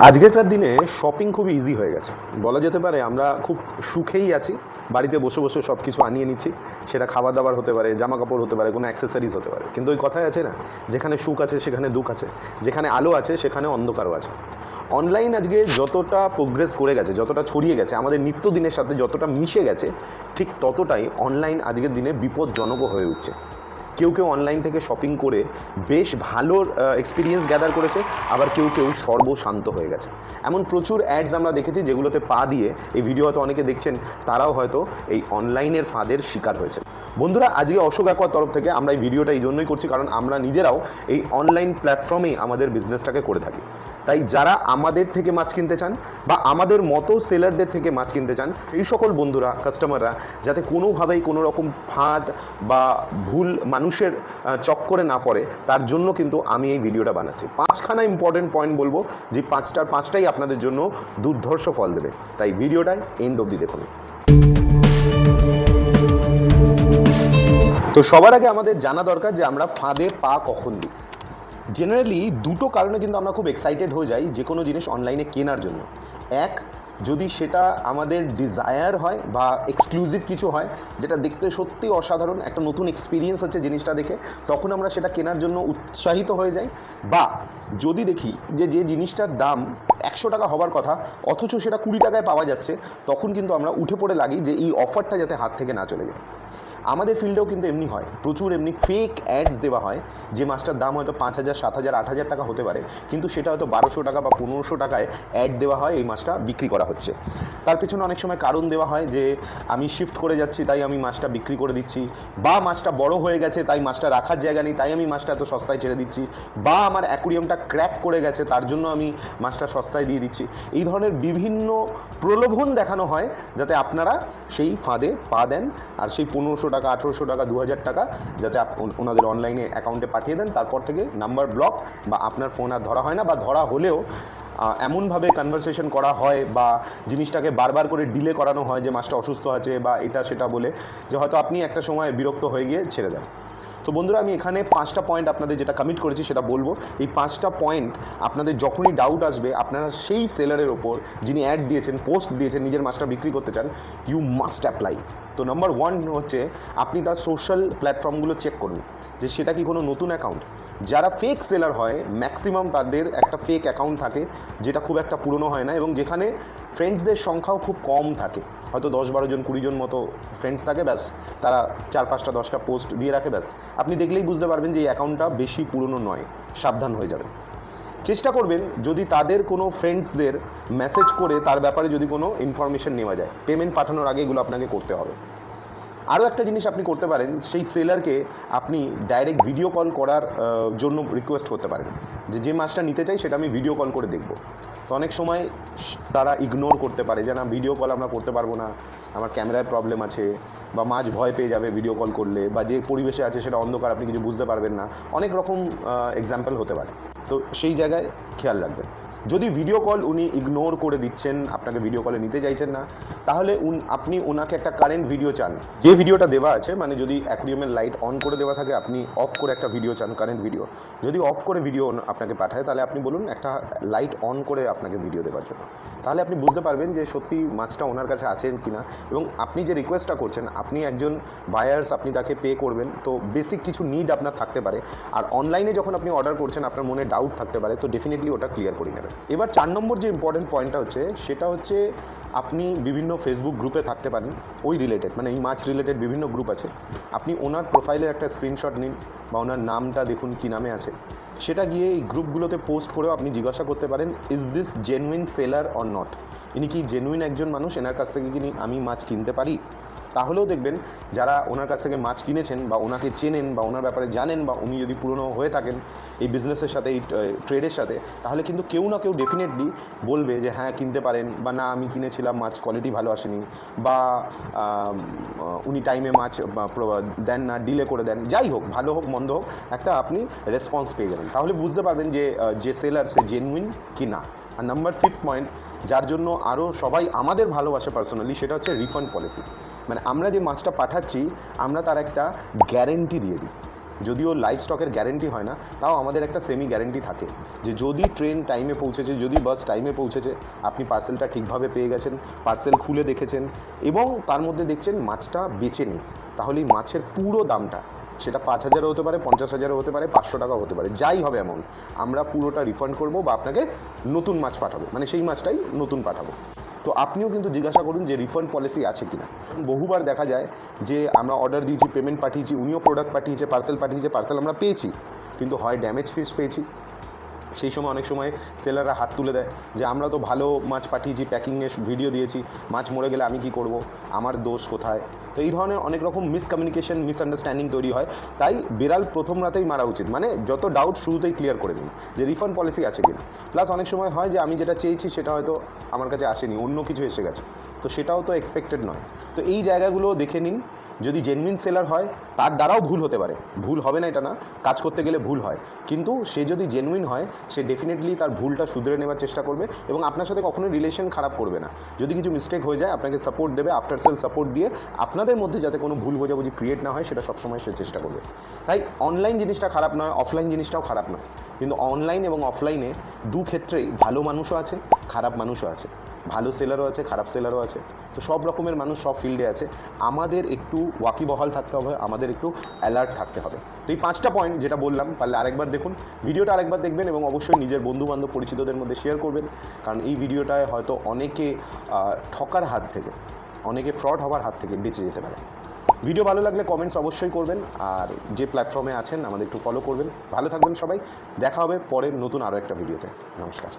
আজকেরকার দিনে শপিং খুব ইজি হয়ে গেছে। বলা যেতে পারে আমরা খুব সুখেই আছি। বাড়িতে বসে বসে সব কিছু আনিয়ে নিচ্ছি। সেটা খাবার দাবার হতে পারে জামা কাপড় হতে পারে, কোনো অ্যাক্সেসরিজ হতে পারে। কিন্তু ওই কথাই আছে না? যেখানে সুখ আছে, সেখানে দুঃখ আছে। যেখানে আলো আছে, সেখানে অন্ধকারও আছে। অনলাইন আজকে যতটা প্রোগ্রেস করে গেছে, যতটা ছড়িয়ে গেছে, আমাদের নিত্যদিনের সাথে যতটা মিশে গেছে, ঠিক ততটাই অনলাইন আজকের দিনে বিপজ্জনকও হয়ে উঠছে। কেউ কেউ অনলাইন থেকে শপিং করে বেশ ভালো এক্সপিরিয়েন্স গ্যাদার করেছে, আবার কেউ কেউ সর্বশান্ত হয়ে গেছে। এমন প্রচুর অ্যাডস আমরা দেখেছি যেগুলোতে পা দিয়ে এই ভিডিও হয়তো অনেকে দেখছেন, তারাও হয়তো এই অনলাইনের ফাঁদের শিকার হয়েছে বন্ধুরা, আজকে অশোক একর তরফ থেকে আমরা এই ভিডিওটা এই জন্যই করছি কারণ আমরা নিজেরাও এই অনলাইন প্ল্যাটফর্মেই আমাদের বিজনেসটাকে করে থাকি। তাই যারা আমাদের থেকে মাছ কিনতে চান বা আমাদের মতো সেলারদের থেকে মাছ কিনতে চান, এই সকল বন্ধুরা কাস্টমাররা যাতে কোনোভাবেই কোনো রকম ফাঁদ বা ভুল মানুষের চক্করে না পড়ে, তার জন্য কিন্তু আমি এই ভিডিওটা বানাচ্ছি। পাঁচখানা ইম্পর্টেন্ট পয়েন্ট বলব যে পাঁচটার পাঁচটাই আপনাদের জন্য দুর্ধর্ষ ফল দেবে। তাই ভিডিওটা এন্ড অবধি দেখুন। তো সবার আগে আমাদের জানা দরকার যে আমরা ফাঁদে পা কখন দিই। জেনারেলি দুটো কারণে কিন্তু আমরা খুব এক্সাইটেড হয়ে যাই যে কোনো জিনিস অনলাইনে কেনার জন্য। এক, যদি সেটা আমাদের ডিজায়ার হয় বা এক্সক্লুসিভ কিছু হয়, যেটা দেখতে সত্যি অসাধারণ, একটা নতুন এক্সপিরিয়েন্স হচ্ছে জিনিসটা দেখে, তখন আমরা সেটা কেনার জন্য উৎসাহিত হয়ে যাই। বা, যদি দেখি যে যে জিনিসটার দাম একশো টাকা হবার কথা, অথচ সেটা কুড়ি টাকায় পাওয়া যাচ্ছে, তখন কিন্তু আমরা উঠে পড়ে লাগি যে এই অফারটা যাতে হাত থেকে না চলে যায়। আমাদের ফিল্ডেও কিন্তু এমনি হয়। প্রচুর এমনি ফেক অ্যাডস দেওয়া হয়, যে মাছটার দাম হয়তো পাঁচ হাজার, সাত হাজার, আট হাজার টাকা হতে পারে, কিন্তু সেটা হয়তো বারোশো টাকা বা পনেরোশো টাকায় অ্যাড দেওয়া হয়, এই মাছটা বিক্রি করা হচ্ছে। তার পেছনে অনেক সময় কারণ দেওয়া হয় যে, আমি শিফট করে যাচ্ছি, তাই আমি মাছটা বিক্রি করে দিচ্ছি, বা মাছটা বড় হয়ে গেছে, তাই মাছটা রাখার জায়গা নেই, তাই আমি মাছটা এত সস্তায় ছেড়ে দিচ্ছি, বা আমার অ্যাকুরিয়ামটা ক্র্যাক করে গেছে, তার জন্য আমি মাছটা সস্তায় দিয়ে দিচ্ছি। এই ধরনের বিভিন্ন প্রলোভন দেখানো হয়, যাতে আপনারা সেই ফাঁদে পা দেন, আর সেই পনেরোশো টাকা, আঠেরোশো টাকা দু হাজার টাকা যাতে ওনাদের অনলাইনে অ্যাকাউন্টে পাঠিয়ে দেন। তারপর থেকে নাম্বার ব্লক বা আপনার ফোন আর ধরা হয় না বা ধরা হলেও এমনভাবে কনভারসেশন করা হয় বা জিনিসটাকে বারবার করে ডিলে করানো হয় যে মাছটা অসুস্থ আছে বা এটা সেটা বলে যে হয়তো আপনি একটা সময় বিরক্ত হয়ে গিয়ে ছেড়ে দেন। তো বন্ধুরা, আমি এখানে পাঁচটা পয়েন্ট আপনাদের যেটা কমিট করেছি সেটা বলব। এই পাঁচটা পয়েন্ট আপনাদের যখনই ডাউট আসবে, আপনারা সেই সেলারের ওপর যিনি অ্যাড দিয়েছেন পোস্ট দিয়েছেন, নিজের মাছটা বিক্রি করতে চান ইউ মাস্ট অ্যাপ্লাই তো নাম্বার ওয়ান হচ্ছে, আপনি তার সোশ্যাল প্ল্যাটফর্মগুলো চেক করুন, যে সেটা কি কোনো নতুন অ্যাকাউন্ট যারা ফেক সেলার হয় ম্যাক্সিমাম তাদের একটা ফেক অ্যাকাউন্ট থাকে, যেটা খুব একটা পুরনো হয় না এবং যেখানে ফ্রেন্ডসদের সংখ্যাও খুব কম থাকে। হয়তো দশ বারো জন, কুড়ি জন মতো ফ্রেন্ডস থাকে, ব্যাস। তারা চার পাঁচটা, দশটা পোস্ট দিয়ে রাখে, ব্যাস। আপনি দেখলেই বুঝতে পারবেন যে এই অ্যাকাউন্টটা বেশি পুরনো নয়, সাবধান হয়ে যাবেন। চেষ্টা করবেন, যদি তাদের কোনো ফ্রেন্ডসদের মেসেজ করে তার ব্যাপারে যদি কোনো ইনফরমেশন নেওয়া যায়। পেমেন্ট পাঠানোর আগে এগুলো আপনাকে করতে হবে। আরও একটা জিনিস আপনি করতে পারেন, সেই সেলারকে আপনি ডাইরেক্ট ভিডিও কল করার জন্য রিকোয়েস্ট করতে পারেন। যে যে মাছটা নিতে চাই সেটা আমি ভিডিও কল করে দেখব। তো অনেক সময় তারা ইগনোর করতে পারে যে, না ভিডিও কল আমরা করতে পারব না, আমার ক্যামেরায় প্রবলেম আছে, বা মাছ ভয় পেয়ে যাবে ভিডিও কল করলে, বা যে পরিবেশে আছে সেটা অন্ধকার, আপনি কিছু বুঝতে পারবেন না। অনেক রকম এক্সাম্পল হতে পারে। তো সেই জায়গায় খেয়াল রাখবেন। যদি ভিডিও কল উনি ইগনোর করে দিচ্ছেন, আপনাকে ভিডিও কলে নিতে চাইছেন না, তাহলে উন আপনি ওনাকে একটা কারেন্ট ভিডিও চান। যে ভিডিওটা দেওয়া আছে মানে যদি অ্যাকুরিয়ামের লাইট অন করে দেওয়া থাকে, আপনি অফ করে একটা ভিডিও চান কারেন্ট ভিডিও যদি অফ করে ভিডিও আপনাকে পাঠায়, তাহলে আপনি বলুন একটা লাইট অন করে আপনাকে ভিডিও দেওয়ার জন্য। তাহলে আপনি বুঝতে পারবেন যে সত্যি মাছটা ওনার কাছে আছেন কি না এবং আপনি যে রিকোয়েস্টটা করছেন, আপনি একজন বায়ার্স আপনি তাকে পে করবেন, তো বেসিক কিছু নিড আপনার থাকতে পারে। আর অনলাইনে যখন আপনি অর্ডার করছেন, আপনার মনে ডাউট থাকতে পারে, তো ডেফিনেটলি ওটা ক্লিয়ার করে নেবেন। এবার চার নম্বর যে ইম্পর্টেন্ট পয়েন্টটা হচ্ছে, সেটা হচ্ছে আপনি বিভিন্ন ফেসবুক গ্রুপে থাকতে পারেন, ওই রিলেটেড মানে এই মাছ রিলেটেড বিভিন্ন গ্রুপ আছে। আপনি ওনার প্রোফাইলের একটা স্ক্রিনশট নিন বা ওনার নামটা দেখুন কী নামে আছে। সেটা গিয়ে এই গ্রুপগুলোতে পোস্ট করেও আপনি জিজ্ঞাসা করতে পারেন is this genuine seller or not ইনি কি জেনুইন একজন মানুষ? এনার কাছ থেকে কি নি- আমি মাছ কিনতে পারি? তাহলেও দেখবেন যারা ওনার কাছ থেকে মাছ কিনেছেন বা ওনাকে চেনেন বা ওনার ব্যাপারে জানেন বা উনি যদি পুরনো হয়ে থাকেন এই বিজনেসের সাথে, এই ট্রেডের সাথে, তাহলে কিন্তু কেউ না কেউ ডেফিনেটলি বলবে যে হ্যাঁ কিনতে পারেন বা না, আমি কিনেছিলাম, মাছ কোয়ালিটি ভালো আসেনি। বা উনি টাইমে মাছ দেন না ডিলে করে দেন। যাই হোক, ভালো হোক, মন্দ হোক, একটা আপনি রেসপন্স পেয়ে যাবেন তাহলে বুঝতে পারবেন যে যে সেলার সে জেনুইন কি না আর নাম্বার ফিফথ পয়েন্ট যার জন্য আরও সবাই আমাদের ভালোবাসে পার্সোনালি সেটা হচ্ছে রিফান্ড পলিসি মানে আমরা যে মাছটা পাঠাচ্ছি, আমরা তার একটা গ্যারেন্টি দিয়ে দিই। যদিও লাইভ স্টকের গ্যারেন্টি হয় না, তাও আমাদের একটা সেমি গ্যারেন্টি থাকে যে যদি ট্রেন টাইমে পৌঁছেছে, যদি বাস টাইমে পৌঁছেছে, আপনি পার্সেলটা ঠিকভাবে পেয়ে গেছেন পার্সেল খুলে দেখেছেন, এবং তার মধ্যে দেখছেন মাছটা বেচে নেই তাহলে মাছের পুরো দামটা সেটা পাঁচ হাজারও হতে পারে, পঞ্চাশ হাজারও হতে পারে, পাঁচশো টাকাও হতে পারে, যাই হবে এমন। আমরা পুরোটা রিফান্ড করব বা আপনাকে নতুন মাছ পাঠাবো। মানে সেই মাছটাই নতুন পাঠাবো। তো আপনিও কিন্তু জিজ্ঞাসা করুন যে রিফান্ড পলিসি আছে কিনা। বহুবার দেখা যায় যে আমরা অর্ডার দিয়েছি পেমেন্ট পাঠিয়েছি, উনিও প্রোডাক্ট পাঠিয়েছে পার্সেল পাঠিয়েছে পার্সেল আমরা পেয়েছি, কিন্তু হয় ড্যামেজ ফিস পেয়েছি। সেই সময় অনেক সময় সেলাররা হাত তুলে দেয় যে, আমরা তো ভালো মাছ পাঠিয়েছি প্যাকিংয়ে ভিডিও দিয়েছি, মাছ মরে গেলে আমি কি করব? আমার দোষ কোথায়? তো এই ধরনের অনেক রকম মিসকমিউনিকেশন মিসআন্ডারস্ট্যান্ডিং তৈরি হয়। তাই বিড়াল প্রথম রাতেই মারা উচিত। মানে যত ডাউট শুরুতেই ক্লিয়ার করে দিন যে রিফান্ড পলিসি আছে কিনা। প্লাস অনেক সময় হয় যে আমি যেটা চেয়েছি সেটা হয়তো আমার কাছে আসেনি, অন্য কিছু এসে গেছে। তো সেটাও তো এক্সপেক্টেড নয়। তো এই জায়গাগুলো দেখে নিন। যদি জেনুইন সেলার হয়, তার দ্বারাও ভুল হতে পারে। ভুল হবে না এটা না, কাজ করতে গেলে ভুল হয়। কিন্তু সে যদি জেনুইন হয়, সে ডেফিনেটলি তার ভুলটা শুধরে নেওয়ার চেষ্টা করবে এবং আপনার সাথে কখনোই রিলেশন খারাপ করবে না। যদি কিছু মিস্টেক হয়ে যায়, আপনাকে সাপোর্ট দেবে আফটার সেল সাপোর্ট দিয়ে আপনাদের মধ্যে যাতে কোনো ভুল বোঝাবুঝি ক্রিয়েট না হয়, সেটা সবসময় সে চেষ্টা করবে। তাই অনলাইন জিনিসটা খারাপ নয় অফলাইন জিনিসটাও খারাপ নয়। কিন্তু অনলাইন এবং অফলাইনে দু ক্ষেত্রেই ভালো মানুষও আছে, খারাপ মানুষও আছে। ভালো সেলারও আছে, খারাপ সেলারও আছে। তো সব রকমের মানুষ সব ফিল্ডে আছে। আমাদের একটু ওয়াকিবহাল থাকতে হবে, আমাদের একটু অ্যালার্ট থাকতে হবে। তো এই পাঁচটা পয়েন্ট যেটা বললাম পারলে আরেকবার দেখুন। ভিডিওটা আরেকবার দেখবেন এবং অবশ্যই নিজের বন্ধু বান্ধব পরিচিতদের মধ্যে শেয়ার করবেন। কারণ এই ভিডিওটায় হয়তো অনেকে ঠকার হাত থেকে, অনেকে ফ্রড হওয়ার হাত থেকে বেঁচে যেতে পারে। ভিডিও ভালো লাগলে কমেন্টস অবশ্যই করবেন। আর যে প্ল্যাটফর্মে আছেন, আমাদের একটু ফলো করবেন। ভালো থাকবেন সবাই। দেখা হবে পরের নতুন আরও একটা ভিডিওতে। নমস্কার।